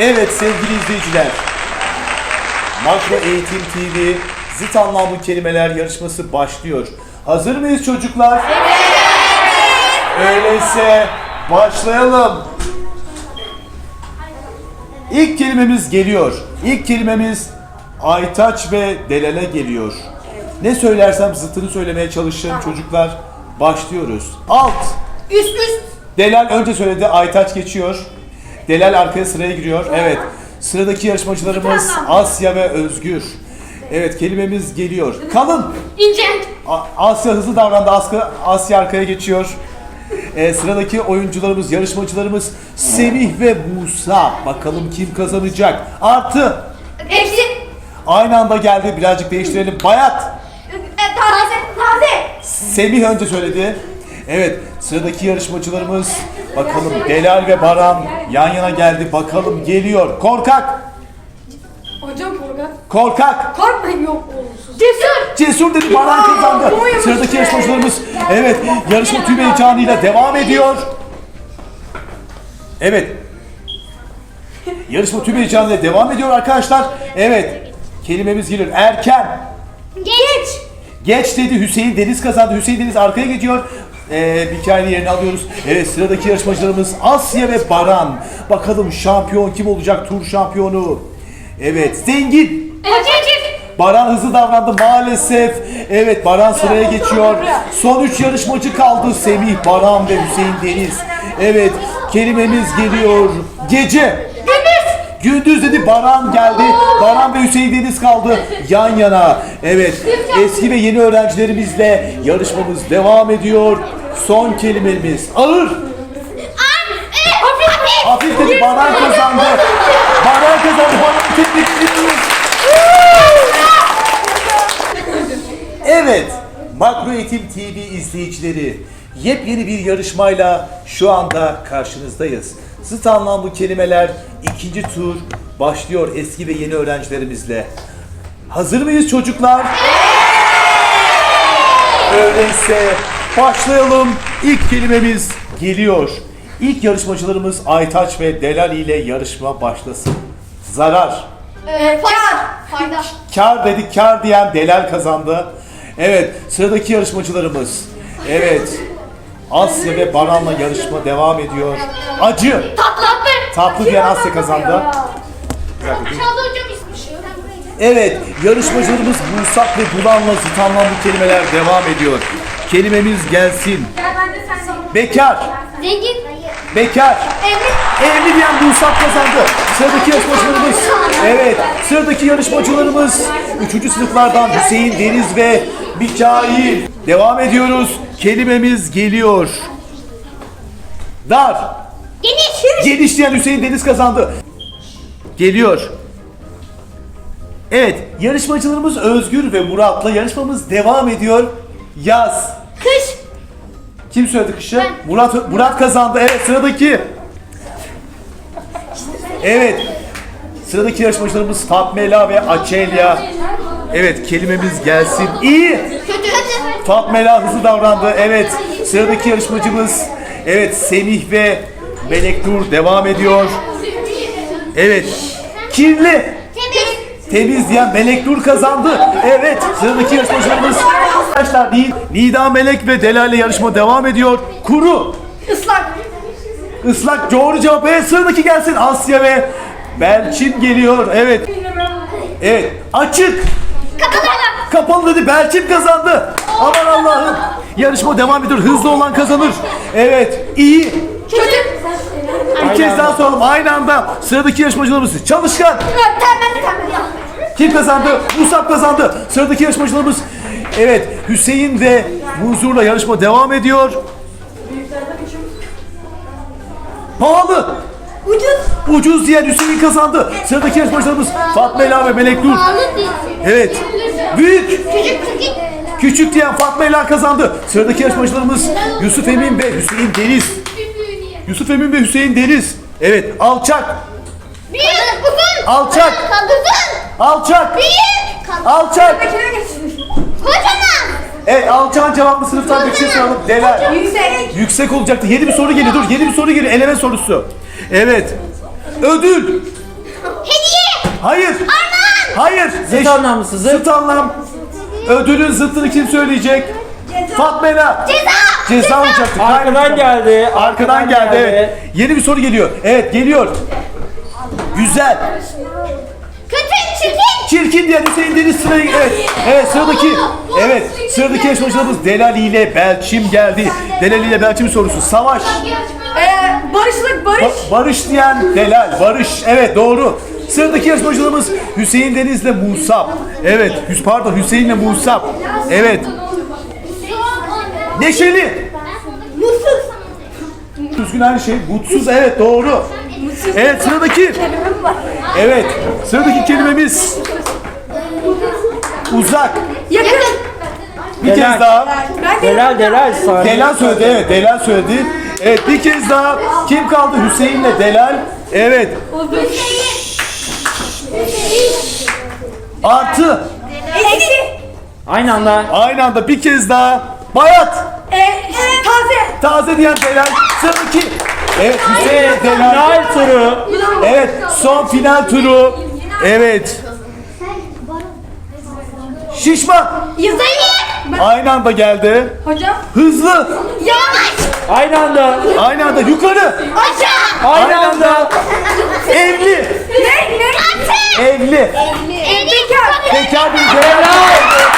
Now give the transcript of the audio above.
Evet sevgili izleyiciler. Makro Eğitim TV zıt anlamlı kelimeler yarışması başlıyor. Hazır mıyız çocuklar? Evet. Öyleyse başlayalım. İlk kelimemiz geliyor. İlk kelimemiz Aytaç ve Delal'e geliyor. Ne söylersem zıtını söylemeye çalışın çocuklar. Başlıyoruz. Alt. Üst üst. Delal önce söyledi, Aytaç geçiyor. Delal arkaya sıraya giriyor. Evet. Sıradaki yarışmacılarımız Asya ve Özgür. Evet kelimemiz geliyor. Kalın. İnce. A- Asya hızlı davrandı. Asya, Asya arkaya geçiyor. Ee, sıradaki oyuncularımız, yarışmacılarımız Semih ve Musa. Bakalım kim kazanacak. Artı. Hepsi. Aynı anda geldi. Birazcık değiştirelim. Bayat. E, taze. Taze. Semih önce söyledi. Evet, sıradaki yarışmacılarımız bakalım Delal ve Baran yan yana geldi. Bakalım geliyor. Korkak, Hocam korkak. korkak. Korkmayın yok olumsuz. Cesur. Cesur dedi Baran kazandı. Sıradaki yarışmacılarımız evet yarışma tüm heyecanıyla devam ediyor. Evet. Yarışma tüm heyecanıyla devam ediyor arkadaşlar. Evet. Kelimemiz geliyor. Erken. Geç. Geç dedi Hüseyin Deniz kazandı. Hüseyin Deniz arkaya geçiyor. Ee, bir hikayenin yerini alıyoruz. Evet sıradaki yarışmacılarımız Asya ve Baran. Bakalım şampiyon kim olacak? Tur şampiyonu. Evet zengin. Ececik. Baran hızlı davrandı maalesef. Evet Baran sıraya geçiyor. Son üç yarışmacı kaldı. Semih, Baran ve Hüseyin Deniz. Evet kelimemiz geliyor. Gece. Gündüz. Dedi Baran geldi. Baran ve Hüseyin Deniz kaldı yan yana. Evet eski ve yeni öğrencilerimizle yarışmamız devam ediyor. Son kelimemiz ağır. Hafif. Dedi Baran kazandı. Baran kazandı. Baran tebrik. Evet, Makro Eğitim TV izleyicileri, yepyeni bir yarışmayla şu anda karşınızdayız. Zıt anlamlı kelimeler ikinci tur başlıyor eski ve yeni öğrencilerimizle. Hazır mıyız çocuklar? Öyleyse başlayalım. İlk kelimemiz geliyor. İlk yarışmacılarımız Aytaç ve Delal ile yarışma başlasın. Zarar. E, kar. Fayda. Kar dedik, kar diyen Delal kazandı. Evet, sıradaki yarışmacılarımız. Evet, Asya ve Baran'la yarışma devam ediyor. Acı, Tatlı. tatlı diyen Asya kazandı. Çaldı hocam ismi. Evet, yarışmacılarımız Bursak ve Bulan'la zıt anlamlı kelimeler devam ediyor. Kelimemiz gelsin. Gel ben de sen. Bekar, Zengin. bekar. Evli. Evli diyen Musab kazandı. Sıradaki yarışmacılarımız, evet, sıradaki yarışmacılarımız 3. sınıflardan Hüseyin Deniz ve Mikail. Devam ediyoruz. Kelimemiz geliyor. Dar. Geniş. Geniş diyen Hüseyin Deniz kazandı. Geliyor. Evet, yarışmacılarımız Özgür ve Murat'la yarışmamız devam ediyor. Yaz. Kış. Kim söyledi kışı? Murat Murat kazandı. Evet sıradaki. Evet. Sıradaki yarışmacılarımız Fatmela ve Açelya. Evet kelimemiz gelsin. İyi. Fatmela hızlı davrandı. Evet. Sıradaki yarışmacımız Evet Semih ve Melek Nur devam ediyor. Evet. Kirli. Temiz. Temiz diyen Melek Nur kazandı. Evet. Sıradaki yarışmacılarımız Arkadaşlar Ni- Nida Melek ve Delal ile yarışma devam ediyor. Kuru. Islak. Islak doğru cevap. Evet sıradaki gelsin Asya ve Belçin geliyor. Evet. Evet. Açık. Kapalı. Dedi. Belçin kazandı. Aman Allah'ım. Yarışma devam ediyor. Hızlı olan kazanır. Evet. iyi. Kötü. Bir kez daha soralım. Aynı anda sıradaki yarışmacılarımız çalışkan. Tembel tembel. Kim kazandı? Musab kazandı. Sıradaki yarışmacılarımız Evet Hüseyin ve Muzur'la yarışma devam ediyor. Pahalı. Ucuz. Ucuz diyen Hüseyin kazandı. Sıradaki yarışmacılarımız Fatma Ela ve Melek Nur. Evet. Büyük. Küçük diyen Fatma Ela kazandı. Sıradaki yarışmacılarımız Yusuf Emin ve Hüseyin Deniz. Yusuf Emin ve Hüseyin Deniz. Evet. Alçak. Büyük. Uzun. Alçak. Uzun. Alçak. Büyük. Alçak. Kocaman. Evet alçağın cevabını sınıftan bir kişiye soralım. Delal. Yüksek. Yüksek olacaktı. Yeni bir soru geliyor. Dur yeni bir soru geliyor. Eleme sorusu. Evet. Ödül. Hayır. Hayır. Zıt anlamlısı zıt. Zıt anlam. Ödülün zıttını kim söyleyecek? Fatma Ela. Ceza. Ceza olacaktı. Arkadan geldi. Arkadan geldi. Evet. Yeni bir soru geliyor. Evet geliyor. Güzel. Kötü. Çirkin. Çirkin diyen Hüseyin Deniz sırayı. Evet. Evet sıradaki. Evet. Sıradaki yarışmacılarımız Delali ile Belçim geldi. Delali ile Belçim sorusu. Savaş. Ee, barışlık barış. Ba- Barış diyen Delal. Barış. Evet doğru. Sıradaki yarışmacılarımız Hüseyin Deniz ile Musab. Evet. Hüs pardon Hüseyin ile Musab. Evet. Neşeli. Mutsuz. Düzgün her şey. Mutsuz. Evet doğru. Evet sıradaki. Evet. Sıradaki kelimemiz uzak. Yakın. Bir kez daha. Delal Delal saniye. Delal söyledi evet Delal söyledi. Evet bir kez daha kim kaldı Hüseyin'le Delal. Evet artı Eksi. Aynı anda. aynı anda bir kez daha bayat Ee, taze. taze diyen Delal sıradaki. Evet Hüseyin Delal. Final turu. Evet son final turu. Evet şişman Zayıf. aynı anda geldi. Hocam. Hızlı Yavaş. Aynı anda. aynı anda yukarı Aşağı. Aynı anda. evli Ne? Ne? Katı. evli Bekar. Bekar bir Helal.